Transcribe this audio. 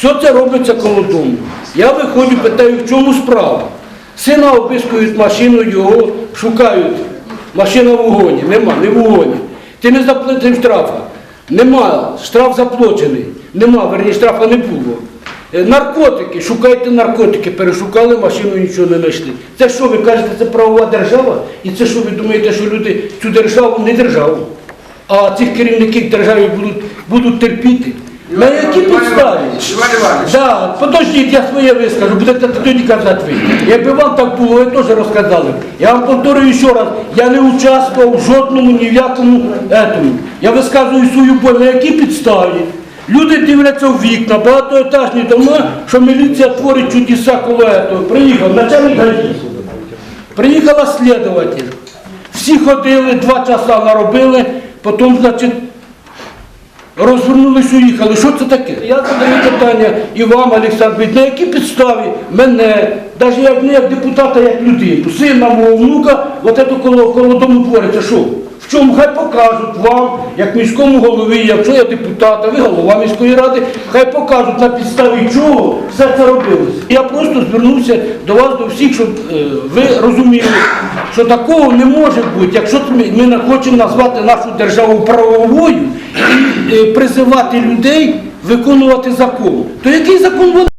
Все це робиться коло дому. Я виходжу, питаю, в чому справа. Сина обискують машину, його шукають. Машина в угоні. Нема, не в угоні. Ти не заплатив штрафа. Нема, штраф заплачений. Нема, верні, штрафа не було. Е, Наркотики, шукайте наркотики, перешукали машину, нічого не знайшли. Це що, ви кажете, це правова держава? І це що ви думаєте, що люди цю державу не державу, а цих керівників держави будуть, будуть терпіти? На які підставі? Іван Іванович, Да, подождіть, я своє вискажу, будете тоді казати ви. Якби вам так було, ви теж розказали. Я вам повторюю ще раз, я не участвував в жодному ні в якому етому. Я висказую свою боль, на якій підставі. Люди дивляться в вікна, багатоетажні дома, що міліція творить чудеса коло этого. Приїхав, начальник ГАІ. Приїхала слідуватель. Всі ходили, два часа наробили, потім, значить, розвернулись, уїхали. Що це таке? Я задаю питання і вам, Олександр, на якій підставі мене, навіть як не як депутата, як людину, сина мого внука, от це коло, коло дому твориться, що? В чому хай покажуть вам, як міському голові, якщо я депутат, а ви голова міської ради, хай покажуть на підставі чого все це робилося. Я просто звернувся до вас, до всіх, щоб е, ви розуміли, що такого не може бути. Якщо ми, не хочемо назвати нашу державу правовою призивати людей виконувати закон, то який закон вони